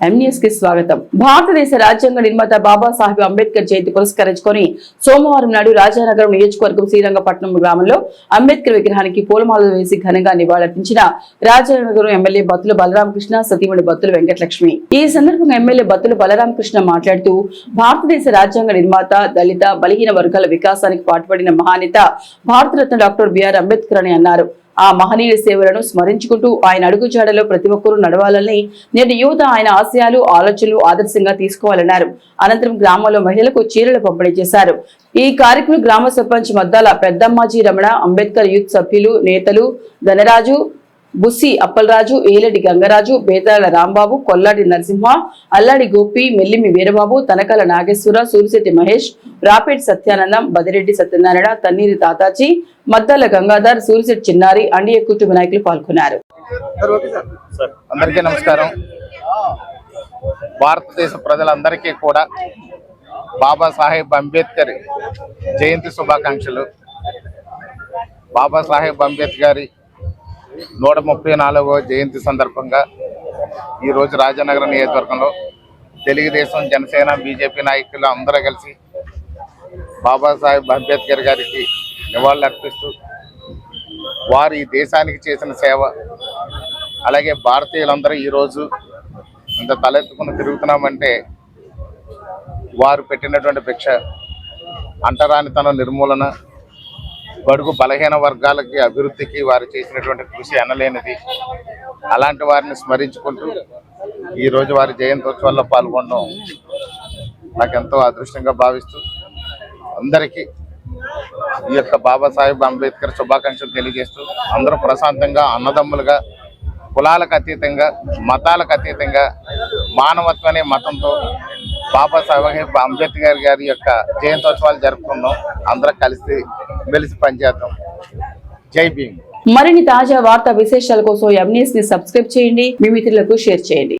స్వాగతం. భారతదేశ రాజ్యాంగ నిర్మాత బాబాసాహెబ్ అంబేద్కర్ జయంతి పురస్కరించుకొని సోమవారం నాడు రాజానగరం నియోజకవర్గం శ్రీరంగపట్నం గ్రామంలో అంబేద్కర్ విగ్రహానికి పూలమాలలు వేసి ఘనంగా నివాళులర్పించిన రాజానగరం ఎమ్మెల్యే బత్తుల బలరామకృష్ణ సతీమణి బత్తుల వెంకటలక్ష్మి. ఈ సందర్భంగా ఎమ్మెల్యే బత్తుల బలరామకృష్ణ మాట్లాడుతూ భారతదేశ రాజ్యాంగ నిర్మాత దళిత బలహీన వర్గాల వికాసానికి పాటుపడిన మహానేత భారతరత్న డాక్టర్ బిఆర్ అంబేద్కర్ అని అన్నారు. ఆ మహనీయుడి సేవలను స్మరించుకుంటూ ఆయన అడుగుజాడలో ప్రతి ఒక్కరూ నడవాలని నేటి యువత ఆయన ఆశయాలు ఆలోచనలు ఆదర్శంగా తీసుకోవాలన్నారు. అనంతరం గ్రామంలో మహిళలకు చీరలు పంపిణీ చేశారు. ఈ కార్యక్రమం గ్రామ సర్పంచ్ మద్దాల పెద్దమ్మాజీ రమణ అంబేద్కర్ యూత్ సభ్యులు నేతలు ధనరాజు బుస్సి అప్పలరాజు ఏలటి గంగరాజు బేతాల రాంబాబు కొల్లాటి నరసింహ అల్లాడి గోపి మెల్లిమి వీరబాబు తనకల నాగేశ్వర సూరిశెట్టి మహేష్ రాపేట్ సత్యానందం బదిరెడ్డి సత్యనారాయణ తన్నీరి తాతాజీ మద్దాల గంగాధర్ సూరిశెట్టి చిన్నారి అండియ కుటుంబ నాయకులు పాల్గొన్నారు. అందరికీ నమస్కారం. భారతదేశ ప్రజలందరికీ కూడా బాబాసాహెబ్ అంబేద్కర్ జయంతి శుభాకాంక్షలు. బాబాసాహెబ్ అంబేద్కర్ నూట ముప్పై నాలుగవ జయంతి సందర్భంగా ఈరోజు రాజానగరం నియోజకవర్గంలో తెలుగుదేశం జనసేన బీజేపీ నాయకులు అందరూ కలిసి బాబాసాహెబ్ అంబేద్కర్ గారికి నివాళులు అర్పిస్తూ వారు ఈ దేశానికి చేసిన సేవ అలాగే భారతీయులందరూ ఈరోజు ఇంత తలెత్తుకుని తిరుగుతున్నామంటే వారు పెట్టినటువంటి భిక్ష అంటరానితనం నిర్మూలన బడుగు బలహీన వర్గాలకి అభివృద్ధికి వారు చేసినటువంటి కృషి అనలేనిది. అలాంటి వారిని స్మరించుకుంటూ ఈరోజు వారి జయంతోత్సవాల్లో పాల్గొనడం నాకు ఎంతో అదృష్టంగా భావిస్తూ అందరికీ ఈ యొక్క బాబాసాహెబ్ అంబేద్కర్ శుభాకాంక్షలు తెలియజేస్తూ అందరూ ప్రశాంతంగా అన్నదమ్ములుగా కులాలకు అతీతంగా మతాలకు అతీతంగా మానవత్వం అనే బాబా బాబాసాహెబ్ అంబేద్కర్ గారి యొక్క జయంతోత్సవాలు జరుపుకుందాం అందరం కలిసి మెలిసి పనిచేద్దాం. జై భీమ్. మరిన్ని తాజా వార్తా విశేషాల కోసం ఎంఎస్ని సబ్స్క్రైబ్ చేయండి. మీ మిత్రులకు షేర్ చేయండి.